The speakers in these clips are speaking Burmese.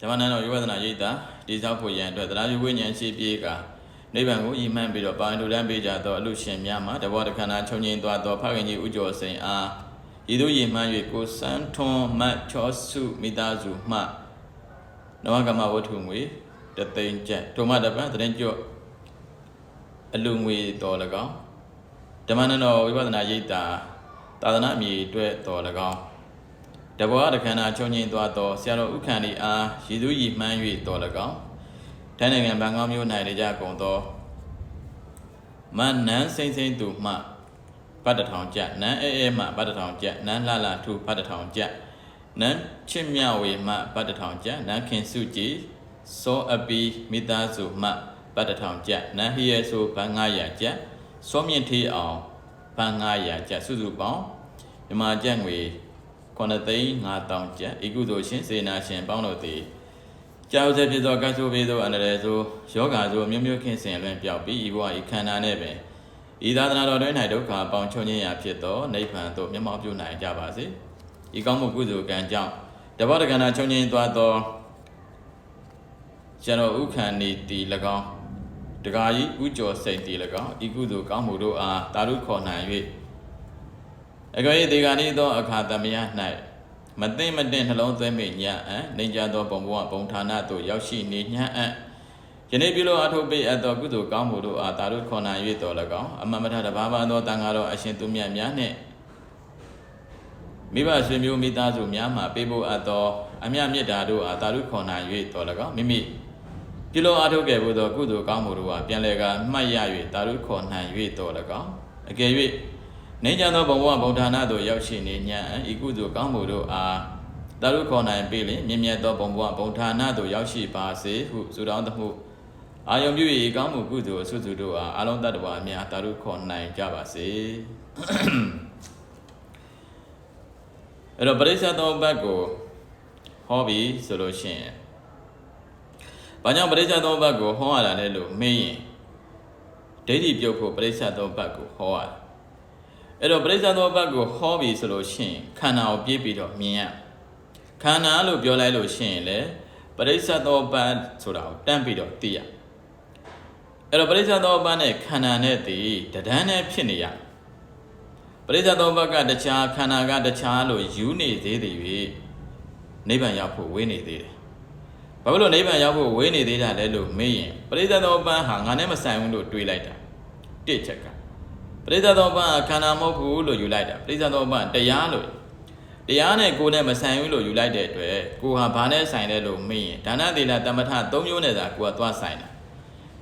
ဓမ္မနန္ဒဝိပဿနာရိပ်တာဒီသောက်ဖို့ရန်အတွက်တရားယူဝိညာဉ်ရှိပြေကနိဗ္ဗာန်ကိုဤမှန်ပြီးတော့ပါဝင်လူတန်းပေးကြသောအလူရှင်များမှာတဘောတခဏချုပ်ငြိမ်သွားသောဖခင်ကြီးဥကျော်စိန်အားဤသို့ရည်မှန်း၍ကိုစန်းထွန်းမတ်ချောစုမိသားစုမှနဝကမဝတ္ထုငွေတသိန်းကျပ်ဒုမတပံတရင်ကျော့အလူငွေတော်၎င်းဓမ္မနန္ဒဝိပဿနာရိပ်တာသာသနာအမည်အတွက်တော်၎င်း တဘောတခန္ဓာချုပ်ငြိမ်သွားသောဆရာတော်ဥက္ကံဒီအားရည်သူရည်မှန်း၍တော်၎င်းထိုင်းနိုင်ငံဘန်ကောက်မြို့၌နေကြကုန်သောမန်နန်းစိမ့်စိမ့်သူမှဘတ်တထောင်ကျနန်းအဲအဲမှဘတ်တထောင်ကျနန်းလှလှထူဘတ်တထောင်ကျနန်းချစ်မြဝေမှဘတ်တထောင်ကျနန်းခင်စုကြည်စောအပီမိသားစုမှဘတ်တထောင်ကျနန်းဟိရဲဆိုဘန်900ကျစောမြင့်ထီအောင်ဘန်900ကျစုစုပေါင်းမြန်မာကျပ်ငွေ 9သိန်း5000ကျပ်ဤကုသိုလ်ရှင်စေနာရှင်ပေါင်းတို့သည်ကြောက်စေဖြစ်သောကတ်ဆိုးပေသောအန္တရာယ်ဆိုယောဂါဆိုမျိုးမျိုးခင်းစင်လွင်ပြောက်ပြီးဤဘဝဤခန္ဓာနှင့်ပင်ဤသာသနာတော်တွင်၌ဒုက္ခပေါင်းချုပ်ငြိမ်းရာဖြစ်သောနိဗ္ဗာန်သို့မျက်မှောက်ပြုနိုင်ကြပါစေဤကောင်းမှုကုသိုလ်ကံကြောင့်တဘောတကန္နာချုပ်ငြိမ်းသွားသောကျွန်တော်ဥခန္ဒီတီ၎င်းတကာကြီးဥကျော်စိတ်တီ၎င်းဤကုသိုလ်ကောင်းမှုတို့အားတာရုခေါ်နိုင်၍ အကြွေဒီကနေ့သောအခါသမယ၌မသိမတင်နှလုံးသွင်းမိညံ့အံ့နေကြသောဘုံဘဝဘုံဌာနသို့ရောက်ရှိနေညံ့အံ့ယနေ့ပြုလို့အထုပ်ပေးအပ်သောကုသိုလ်ကောင်းမှုတို့အားသာတို့ခေါ်နိုင်၍တော်၎င်းအမမထတဘာဘာသောတန်ဃာတော်အရှင်သူမြတ်များနှင့်မိဘဆွေမျိုးမိသားစုများမှပေးဖို့အပ်သောအမြတ်မြတ်တာတို့အားသာတို့ခေါ်နိုင်၍တော်၎င်းမိမိပြုလို့အထုပ်ခဲ့ဖို့သောကုသိုလ်ကောင်းမှုတို့အားပြန်လည်ကမှတ်ရ၍သာတို့ခေါ်နိုင်၍တော်၎င်းအကယ်၍ နေကြသောဘဝဗုဒ္ဓနာသို့ရောက်ရှိနေညံဤကုသိုလ်ကောင်းမှုတို့အားတာရုခေါ်နိုင်ပြီလင်မြင့်မြတ်သောဘုံဘဝဗုဒ္ဓနာသို့ရောက်ရှိပါစေဟုဆုတောင်းသမှုအာယုံပြု၏ကောင်းမှုကုသိုလ်အဆုစုတို့အားအလုံးတတ္တဝါများတာရုခေါ်နိုင်ကြပါစေအဲ့တော့ပရိစ္ဆေသောဘတ်ကိုဟောပြီဆိုလို့ရှိရင်ဘာကြောင့်ပရိစ္ဆေသောဘတ်ကိုဟောရတာလဲလို့မေးရင်ဒိဋ္ဌိပြုတ်ဖို့ပရိစ္ဆေသောဘတ်ကိုဟောရတယ် အဲ့တော့ပရိစ္ဆေသောဘတ်ကိုဟောပြီဆိုလို့ရှိရင်ခန္ဓာကိုပြည့်ပြီးတော့မြင်ရခန္ဓာလို့ပြောလိုက်လို့ရှိရင်လေပရိစ္ဆေသောဘတ်ဆိုတာကိုတန့်ပြီးတော့သိရအဲ့တော့ပရိစ္ဆေသောဘတ်နဲ့ခန္ဓာနဲ့တည်တဒန်းနဲ့ဖြစ်နေရပရိစ္ဆေသောဘတ်ကတခြားခန္ဓာကတခြားလို့ယူနေသေးတယ်၍နိဗ္ဗာန်ရောက်ဖို့ဝေးနေသေးတယ်ဘာဖြစ်လို့နိဗ္ဗာန်ရောက်ဖို့ဝေးနေသေးတာလဲလို့မေးရင်ပရိစ္ဆေသောဘတ်ဟာငါနဲ့မဆိုင်ဘူးလို့တွေးလိုက်တာတစ်ချက်က ပရိသတ်သောပန်ခန္ဓာမဟုတ်ဘူးလို့ယူလိုက်တာပရိသတ်သောပန်တရားလို့တရားနဲ့ကိုယ်နဲ့မဆိုင်ဘူးလို့ယူလိုက်တဲ့အတွက်ကိုဟာဘာနဲ့ဆိုင်လဲလို့မေးရင်ဒါနသီလတမထ၃မျိုးနဲ့သာကိုကသွားဆိုင်တာ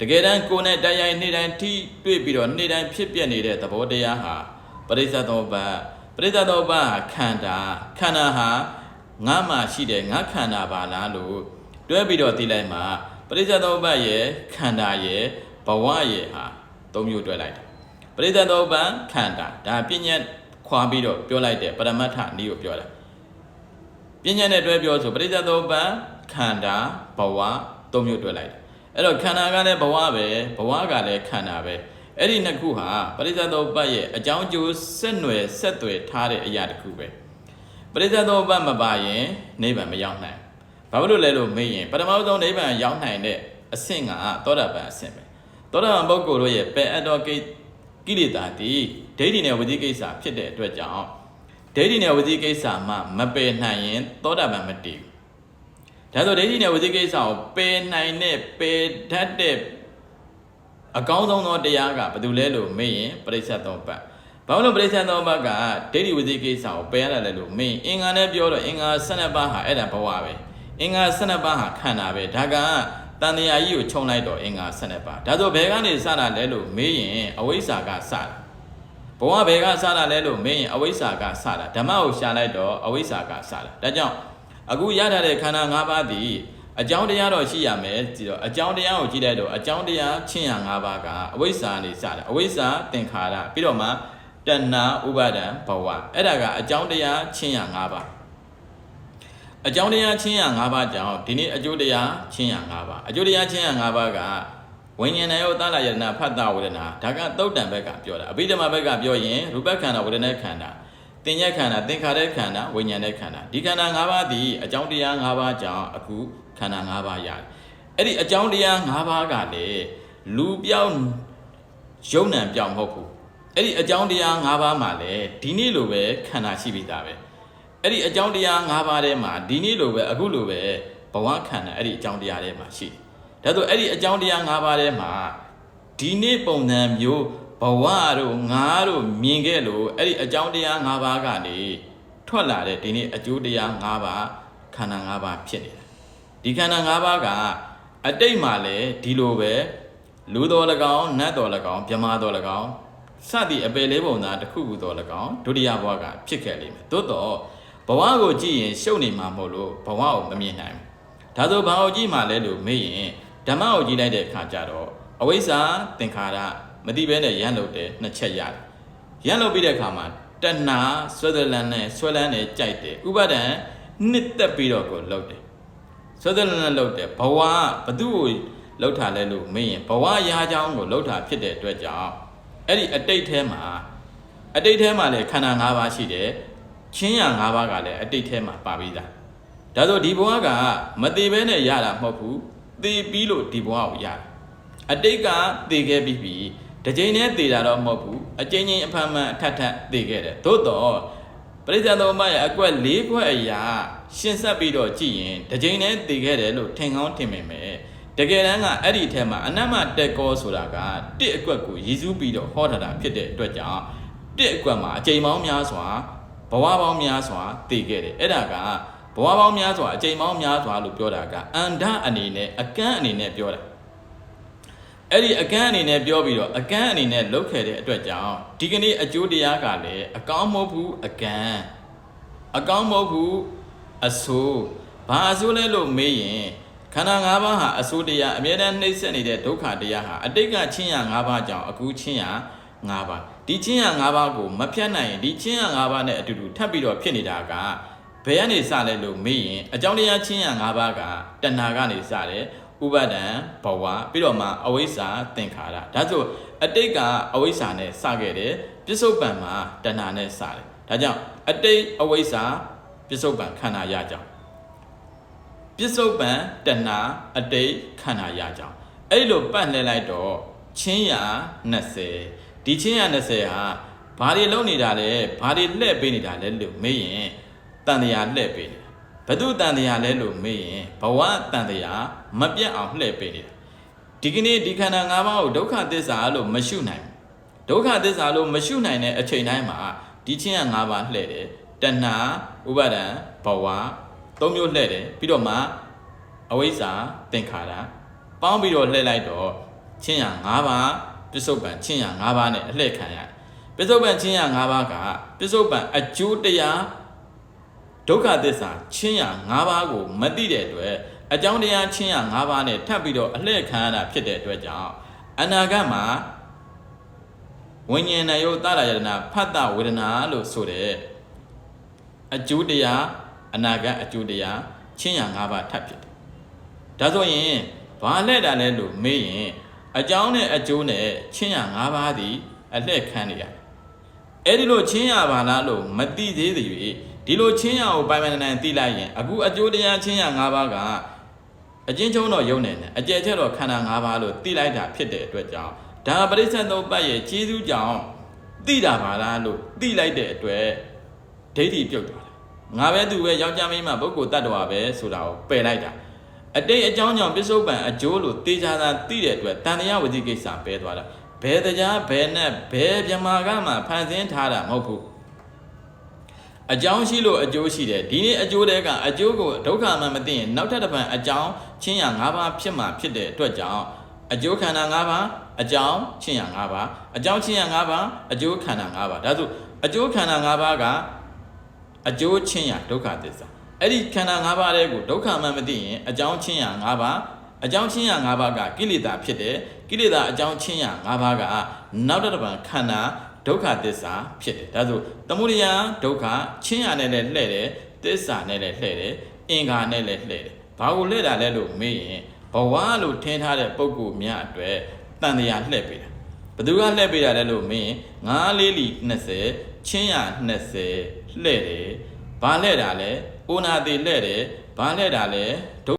တကယ်တမ်းကိုယ်နဲ့တရားနေ့တိုင်းထိတွေ့ပြီးတော့နေ့တိုင်းဖြစ်ပြနေတဲ့သဘောတရားဟာပရိသတ်သောပန်ပရိသတ်သောပန်ဟာခန္ဓာခန္ဓာဟာငါမှရှိတယ်ငါခန္ဓာပါလားလို့တွဲပြီးတော့သိလိုက်မှာပရိသတ်သောပန်ရဲ့ခန္ဓာရဲ့ဘဝရဲ့ဟာ၃မျိုးတွဲလိုက်တာ ပရိသတ်သောပံခန္ဓာဒါပညာခွာပြီးတော့ပြောလိုက်တဲ့ပရမတ္ထနည်းကိုပြောတာပညာနဲ့တွဲပြောဆိုပရိသတ်သောပံခန္ဓာဘဝသုံးမျိုးတွဲလိုက်တယ်အဲ့တော့ခန္ဓာကလည်းဘဝပဲဘဝကလည်းခန္ဓာပဲအဲ့ဒီနှစ်ခုဟာပရိသတ်သောပတ်ရဲ့အကြောင်းကျိုးဆက်နွယ်ဆက်သွယ်ထားတဲ့အရာတစ်ခုပဲပရိသတ်သောပတ်မပါရင်နိဗ္ဗာန်မရောက်နိုင်ဘာဖြစ်လို့လဲလို့မေးရင်ပထမဆုံးနိဗ္ဗာန်ရောက်နိုင်တဲ့အဆင့်ကသောတာပန်အဆင့်ပဲသောတာပန်ပုဂ္ဂိုလ်တို့ရဲ့ပယ်အပ်တော်ကိ ကိလေသာတည်ဒိဋ္ဌိနဲ့ဝစီကိစ္စဖြစ်တဲ့အတွက်ကြောင့်ဒိဋ္ဌိနဲ့ဝစီကိစ္စမှမပယ်နိုင်ရင်သောတာပန်မတည်ဘူးဒါဆိုဒိဋ္ဌိနဲ့ဝစီကိစ္စကိုပယ်နိုင်တဲ့ပယ်တတ်တဲ့အကောင်းဆုံးသောတရားကဘာလို့လဲလို့မေးရင်ပရိစ္ဆေသောပတ်ဘာလို့ပရိစ္ဆေသောပတ်ကဒိဋ္ဌိဝစီကိစ္စကိုပယ်ရတယ်လို့မေးရင်အင်္ဂါနဲ့ပြောတော့အင်္ဂါ12ပါးဟာအဲ့ဒါဘဝပဲအင်္ဂါ12ပါးဟာခန္ဓာပဲဒါက တန်တရားကြီးကိုခြုံလိုက်တော့အင်္ဂါ12ပါးဒါဆိုဘယ်ကနေစတာလဲလို့မေးရင်အဝိဇ္ဇာကစတာဘဝဘယ်ကစတာလဲလို့မေးရင်အဝိဇ္ဇာကစတာဓမ္မကိုရှာလိုက်တော့အဝိဇ္ဇာကစတာဒါကြောင့်အခုရထားတဲ့ခန္ဓာ၅ပါးသည်အကြောင်းတရားတော့ရှိရမယ်ကြည့်တော့အကြောင်းတရားကိုကြည့်လိုက်တော့အကြောင်းတရားချင်းရ၅ပါးကအဝိဇ္ဇာနေစတာအဝိဇ္ဇာသင်္ခါရပြီးတော့မှတဏှာဥပါဒံဘဝအဲ့ဒါကအကြောင်းတရားချင်းရ၅ပါး အကြောင်းတရားချင်းရ၅ပါးကြောင့်ဒီနေ့အကျိုးတရားချင်းရ၅ပါးအကျိုးတရားချင်းရ၅ပါးကဝိညာဉ်နဲ့ရောသလယတနာဖတ်တာဝေဒနာဒါကသုတ်တံဘက်ကပြောတာအဘိဓမ္မာဘက်ကပြောရင်ရူပခန္ဓာဝေဒနာခန္ဓာသတင်ရက်ခန္ဓာသင်္ခါရခန္ဓာဝိညာဉ်ရဲ့ခန္ဓာဒီခန္ဓာ၅ပါးသည်အကြောင်းတရား၅ပါးကြောင့်အခုခန္ဓာ၅ပါးရတယ်အဲ့ဒီအကြောင်းတရား၅ပါးကလည်းလူပြောင်းယုံ nant ပြောင်းမဟုတ်ဘူးအဲ့ဒီအကြောင်းတရား၅ပါးမှာလည်းဒီနေ့လိုပဲခန္ဓာရှိပြီးသားပဲ အဲ့ဒီအကြောင်းတရား၅ပါးထဲမှာဒီနေ့လိုပဲအခုလိုပဲဘဝခန္ဓာအဲ့ဒီအကြောင်းတရားထဲမှာရှိတယ်ဒါဆိုအဲ့ဒီအကြောင်းတရား၅ပါးထဲမှာဒီနေ့ပုံစံမျိုးဘဝတို့ငါတို့မြင်ခဲ့လို့အဲ့ဒီအကြောင်းတရား၅ပါးကနေထွက်လာတဲ့ဒီနေ့အကျိုးတရား၅ပါးခန္ဓာ၅ပါးဖြစ်နေတာဒီခန္ဓာ၅ပါးကအတိတ်မှာလည်းဒီလိုပဲလူတော်၎င်းနတ်တော်၎င်းမြမာတော်၎င်းစသည်အပေလေးပုံသားတစ်ခုခုတော်၎င်းဒုတိယဘဝကဖြစ်ခဲ့လိမ့်မယ်သို့တော့ ဘဝကိုကြည့်ရင်ရှုပ်နေမှာမဟုတ်လို့ဘဝကိုမမြင်နိုင်ဘူးဒါဆိုဘာကိုကြည့်မှလဲလို့မေးရင်ဓမ္မကိုကြည့်လိုက်တဲ့အခါကျတော့အဝိဇ္ဇာသင်္ခါရမတိဘဲနဲ့ရန်လို့တဲ့နှစ်ချက်ရတယ်ရန်လို့ပြီးတဲ့အခါမှာတဏှာဆွဲသလန်းနဲ့ဆွဲလန်းနဲ့ကြိုက်တယ်ဥပါဒံနှစ်သက်ပြီးတော့ကိုလှုပ်တယ်ဆွဲသလန်းနဲ့လှုပ်တယ်ဘဝဘသူ့ကိုလှုပ်တာလဲလို့မေးရင်ဘဝရာချောင်းကိုလှုပ်တာဖြစ်တဲ့အတွက်ကြောင့်အဲ့ဒီအတိတ်ထဲမှာအတိတ်ထဲမှာလည်းခန္ဓာ၅ပါးရှိတယ် ချင်းရ၅ပါးကလည်းအတိတ်ထဲမှာပါပြီးသားဒါဆိုဒီဘဝကမသေးဘဲနဲ့ရတာမဟုတ်ဘူးသေပြီးလို့ဒီဘဝကိုရတယ်အတိတ်ကသေခဲ့ပြီးပြီတစ်ချိန်နဲ့သေတာတော့မဟုတ်ဘူးအချိန်ချင်းအဖန်ဖန်အထက်ထက်သေခဲ့တယ်သို့တော့ပရိစ္ဆေသမမရဲ့အကွက်၄ခွက်အရာရှင်းဆက်ပြီးတော့ကြည့်ရင်တစ်ချိန်နဲ့သေခဲ့တယ်လို့ထင်ကောင်းထင်မိမယ်တကယ်တမ်းကအဲ့ဒီထဲမှာအနတ်မတက်ကောဆိုတာကတစ်အကွက်ကိုရည်စူးပြီးတော့ဟောထားတာဖြစ်တဲ့အတွက်ကြောင့်တစ်အကွက်မှာအချိန်ပေါင်းများစွာ ဘဝပေါင်းများစွာတည်ခဲ့တယ်အဲ့ဒါကဘဝပေါင်းများစွာအချိန်ပေါင်းများစွာလို့ပြောတာကအန္တအနေနဲ့အကန့်အနေနဲ့ပြောတာအဲ့ဒီအကန့်အနေနဲ့ပြောပြီးတော့အကန့်အနေနဲ့လုပ်ခဲ့တဲ့အတွက်ကြောင့်ဒီကနေ့အကျိုးတရားကလည်းအကောင်းမဟုတ်ဘူးအကန့်အကောင်းမဟုတ်ဘူးအဆိုးဘာအဆိုးလဲလို့မေးရင်ခန္ဓာ၅ပါးဟာအဆိုးတရားအမြဲတမ်းနှိမ့်ဆက်နေတဲ့ဒုက္ခတရားဟာအတိတ်ကချင်းရ၅ပါးကြောင့်အခုချင်းရ၅ပါး ဒီချင်းရ၅ပါးကိုမဖြတ်နိုင်ရင်ဒီချင်းရ၅ပါးနဲ့အတူတူထပ်ပြီးတော့ဖြစ်နေတာကဘယ်ကနေစလဲလို့မေးရင်အကြောင်းတရားချင်းရ၅ပါးကတဏှာကနေစတယ်ဥပါဒံဘဝပြီးတော့မှအဝိဇ္ဇာသင်္ခါရဒါဆိုအတိတ်ကအဝိဇ္ဇာနဲ့စခဲ့တယ်ပြစ္ဆုတ်ပံမှာတဏှာနဲ့စတယ်ဒါကြောင့်အတိတ်အဝိဇ္ဇာပြစ္ဆုတ်ပံခန္ဓာရကြောင်းပြစ္ဆုတ်ပံတဏှာအတိတ်ခန္ဓာရကြောင်းအဲ့လိုပတ်လှည့်လိုက်တော့ချင်းရ20 ဒီချင်းရ20ဟာဘာတွေလုံးနေတာလဲဘာတွေလှည့်ပေးနေတာလဲလို့မေးရင်တန်တရားလှည့်ပေးနေတာဘသူတန်တရားလဲလို့မေးရင်ဘဝတန်တရားမပြတ်အောင်လှည့်ပေးနေတာဒီကနေ့ဒီခန္ဓာ၅ပါးကိုဒုက္ခသစ္စာလို့မရှုနိုင်ဘူးဒုက္ခသစ္စာလို့မရှုနိုင်တဲ့အချိန်တိုင်းမှာဒီချင်းရ၅ပါးလှည့်တယ်တဏှာဥပါဒံဘဝသုံးမျိုးလှည့်တယ်ပြီးတော့မှအဝိဇ္ဇာသင်္ခါရပေါင်းပြီးတော့လှည့်လိုက်တော့ချင်းရ၅ပါး ပြစ္ဆုတ်ပံချင်းရ၅ပါးနဲ့အလှည့်ခံရတယ်ပြစ္ဆုတ်ပံချင်းရ၅ပါးကပြစ္ဆုတ်ပံအကျိုးတရားဒုက္ခသစ္စာချင်းရ၅ပါးကိုမသိတဲ့အတွက်အကြောင်းတရားချင်းရ၅ပါးနဲ့ထပ်ပြီးတော့အလှည့်ခံရတာဖြစ်တဲ့အတွက်ကြောင့်အနာဂတ်မှာဝိညာဉ်နဲ့ယုတ်တရယတနာဖတ်တဝေဒနာလို့ဆိုတဲ့အကျိုးတရားအနာဂတ်အကျိုးတရားချင်းရ၅ပါးထပ်ဖြစ်တယ်။ဒါဆိုရင်ဘာလှည့်တာလဲလို့မေးရင် အကြောင်းနဲ့အကျိုးနဲ့ချင်းရ၅ပါးသည်အလှည့်ခံနေရတယ်။အဲ့ဒီလိုချင်းရပါလားလို့မသိသေးသေး၍ဒီလိုချင်းရကိုပိုင်ပိုင်နိုင်နိုင်သိလိုက်ရင်အခုအကျိုးတရားချင်းရ၅ပါးကအချင်းချုံတော့ယုံနေတယ်အကျယ်ချက်တော့ခန္ဓာ၅ပါးလို့သိလိုက်တာဖြစ်တဲ့အတွက်ကြောင့်ဒါပရိစ္ဆေသုံးပတ်ရဲ့ကျေးဇူးကြောင့်သိတာပါလားလို့သိလိုက်တဲ့အတွက်ဒိဋ္ဌိပြုတ်သွားတယ်ငါပဲသူပဲယောက်ျားမင်းမပုဂ္ဂိုလ်တ attva ပဲဆိုတာကိုပယ်လိုက်တာ အတိတ်အကြောင်းကြောင့်ပစ္စုပန်အကျိုးလို့တေချာသာသိတဲ့အတွက်တန်တရားဝတိကိစ္စပယ်သွားတာဘယ်တရားဘယ်နဲ့ဘယ်မြမာကမှဖန်ဆင်းထားတာမဟုတ်ဘူးအကြောင်းရှိလို့အကျိုးရှိတယ်ဒီနေ့အကျိုးတဲကအကျိုးကိုဒုက္ခမှမသိရင်နောက်ထပ်တစ်ပံအကြောင်းချင်းရ၅ပါးဖြစ်မှဖြစ်တဲ့အတွက်ကြောင့်အကျိုးခန္ဓာ၅ပါးအကြောင်းချင်းရ၅ပါးအကြောင်းချင်းရ၅ပါးအကျိုးခန္ဓာ၅ပါးဒါဆိုအကျိုးခန္ဓာ၅ပါးကအကျိုးချင်းရဒုက္ခသစ္စာ အဲ့ဒီခန္ဓာ၅ပါးတဲ့ကိုဒုက္ခမှမသိရင်အကြောင်းချင်းရ၅ပါးအကြောင်းချင်းရ၅ပါးကကိလေသာဖြစ်တယ်ကိလေသာအကြောင်းချင်းရ၅ပါးကနောက်တစ်ပံခန္ဓာဒုက္ခသစ္စာဖြစ်တယ်ဒါဆိုသမုဒယဒုက္ခချင်းရနဲ့လည်းလှဲ့တယ်သစ္စာနဲ့လည်းလှဲ့တယ်အင်္ဂါနဲ့လည်းလှဲ့တယ်ဘာကိုလှဲ့တာလဲလို့မေးရင်ဘဝလို့ထင်ထားတဲ့ပုံကိုများအတွက်တန်တရားလှဲ့ပေးတာဘသူကလှဲ့ပေးတာလဲလို့မေးရင်9လေးလီ20ချင်းရ20လှဲ့တယ်ဘာလှဲ့တာလဲ အိုနာသေးလှဲ့တယ်ဘာလှဲ့တာလဲဒု